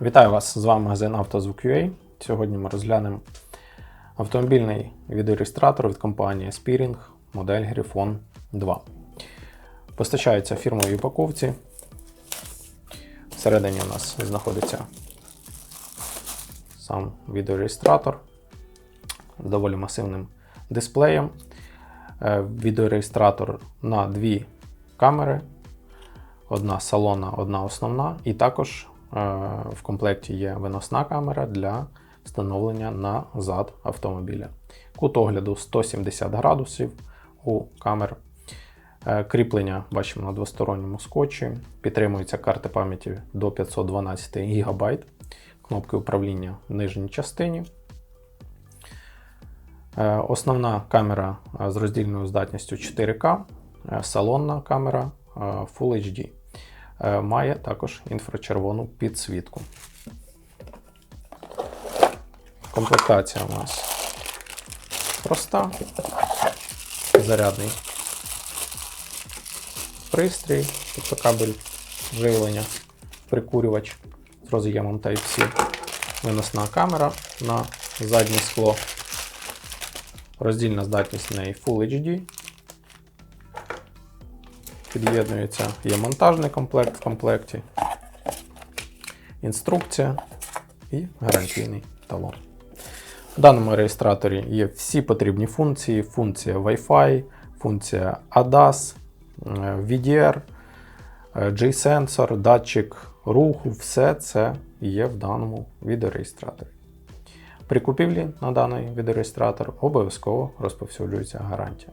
Вітаю вас! З вами магазин «Автозвук.UA». Сьогодні ми розглянемо автомобільний відеореєстратор від компанії Spearing модель Griffon 2. Постачається фірмовій упаковці. Всередині у нас знаходиться сам відеореєстратор з доволі масивним дисплеєм. Е, Відеореєстратор на дві камери. Одна салонна, одна основна, і також в комплекті є виносна камера для встановлення на зад автомобіля. Кут огляду 170 градусів у камер. Е, Кріплення бачимо на двосторонньому скотчі. Підтримуються карти пам'яті до 512 ГБ. Кнопки управління в нижній частині. Е, Основна камера е, з роздільною здатністю 4К, е, салонна камера Full HD. Е, Має також інфрачервону підсвітку. Комплектація у нас проста. Зарядний пристрій, тобто кабель живлення, прикурювач з роз'ємом Type-C, виносна камера на заднє скло. Роздільна здатність неї Full HD. Під'єднується, є монтажний комплект в комплекті, інструкція і гарантійний талон. В даному реєстраторі є всі потрібні функції: функція Wi-Fi, функція ADAS, е, VDR, е, G-сенсор, датчик руху, все це є в даному відеореєстраторі. При купівлі на даний відеореєстратор обов'язково розповсюджується гарантія.